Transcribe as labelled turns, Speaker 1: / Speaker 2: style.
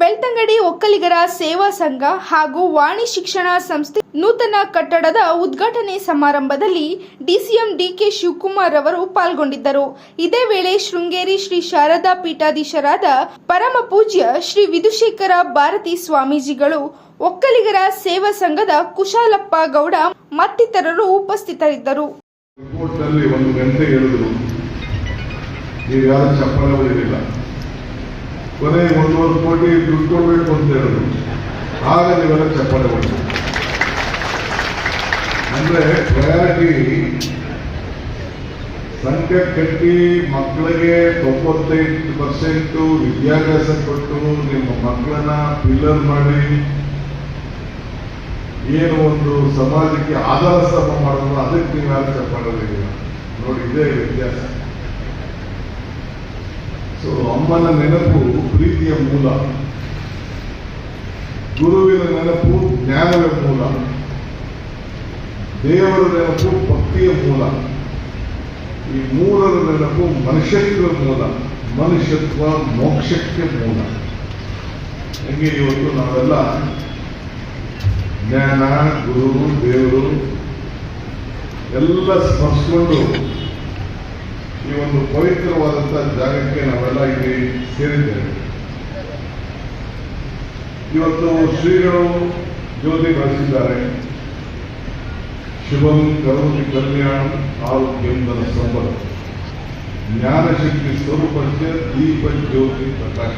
Speaker 1: ಬೆಳ್ತಂಗಡಿ ಒಕ್ಕಲಿಗರ ಸೇವಾ ಸಂಘ ಹಾಗೂ ವಾಣಿ ಶಿಕ್ಷಣ ಸಂಸ್ಥೆ ನೂತನ ಕಟ್ಟಡದ ಉದ್ಘಾಟನೆ ಸಮಾರಂಭದಲ್ಲಿ ಡಿಸಿಎಂ ಡಿಕೆ ಶಿವಕುಮಾರ್ ಅವರು ಪಾಲ್ಗೊಂಡಿದ್ದರು. ಇದೇ ವೇಳೆ ಶೃಂಗೇರಿ ಶ್ರೀ ಶಾರದಾ ಪೀಠಾಧೀಶರಾದ ಪರಮ ಪೂಜ್ಯ ಶ್ರೀ ವಿಧುಶೇಖರ ಭಾರತಿ ಸ್ವಾಮೀಜಿಗಳು, ಒಕ್ಕಲಿಗರ ಸೇವಾ ಸಂಘದ ಕುಶಾಲಪ್ಪ ಗೌಡ ಮತ್ತಿತರರು ಉಪಸ್ಥಿತರಿದ್ದರು.
Speaker 2: ಒಂದು ಗಂಟೆ ಹೇಳಿದ್ರು ನೀವು ಯಾರು ಚಪ್ಪಾಳೆ ಹೊಡೆಯಲಿಲ್ಲ ಕೊನೆಗೆ ಒಂದೂವರೆ ಕೋಟಿ ದುಡ್ಡು ಕೊಡಬೇಕು ಅಂತ ಹೇಳಿದ್ರು. ಆಗ ನೀವೆಲ್ಲ ಚಪ್ಪಾಳೆ ಮಾಡಿ ಅಂದ್ರೆ ಪ್ರಯಾರಿಟಿ ಸಂಖ್ಯೆ ಕಟ್ಟಿ ಮಕ್ಕಳಿಗೆ ತೊಂಬತ್ತೈದು ಪರ್ಸೆಂಟು ವಿದ್ಯಾಭ್ಯಾಸ ಕೊಟ್ಟು ನಿಮ್ಮ ಮಕ್ಕಳನ್ನ ಪಿಲ್ಲರ್ ಮಾಡಿ ಏನು ಒಂದು ಸಮಾಜಕ್ಕೆ ಆಧಾರ ಸ್ತಂಭ ಮಾಡೋದು ಅದಕ್ಕೆ ನೀವು ಯಾರು ಚಪ್ಪಾಳೆ ನೋಡಿ, ಇದೇ ವ್ಯತ್ಯಾಸ. ಸೊ ಅಮ್ಮನ ನೆನಪು ಪ್ರೀತಿಯ ಮೂಲ. ಗುರುವಿನ ನೆನಪು ಜ್ಞಾನವೇ ಮೂಲ. ದೇವರ ನೆನಪು ಭಕ್ತಿಯ ಮೂಲ. ಈ ಮೂರರ ನೆನಪು ಮನುಷ್ಯತ್ವ ಮೂಲ. ಮನುಷ್ಯತ್ವ ಮೋಕ್ಷಕ್ಕೆ ಮೂಲ. ಹಂಗೆ ಇವತ್ತು ನಾವೆಲ್ಲ ಜ್ಞಾನ, ಗುರು, ದೇವರು ಎಲ್ಲ ಸ್ಮರಿಸ್ಕೊಂಡು ಈ ಒಂದು ಪವಿತ್ರವಾದಂತಹ ಜಾಗಕ್ಕೆ ನಾವೆಲ್ಲ ಇಲ್ಲಿ ಸೇರಿದ್ದೇವೆ. ಇವತ್ತು ಶ್ರೀಗಳು ಜ್ಯೋತಿ ಬೆಳೆಸಿದ್ದಾರೆ. ಶುಭಂ ಕರೋತಿ ಕಲ್ಯಾಣ ಆರೋಗ್ಯಂದನ ಸಂಬಂಧ. ಜ್ಞಾನಶಕ್ತಿ ಸ್ವರೂಪಕ್ಕೆ ದೀಪ ಜ್ಯೋತಿ ಪ್ರಕಾಶ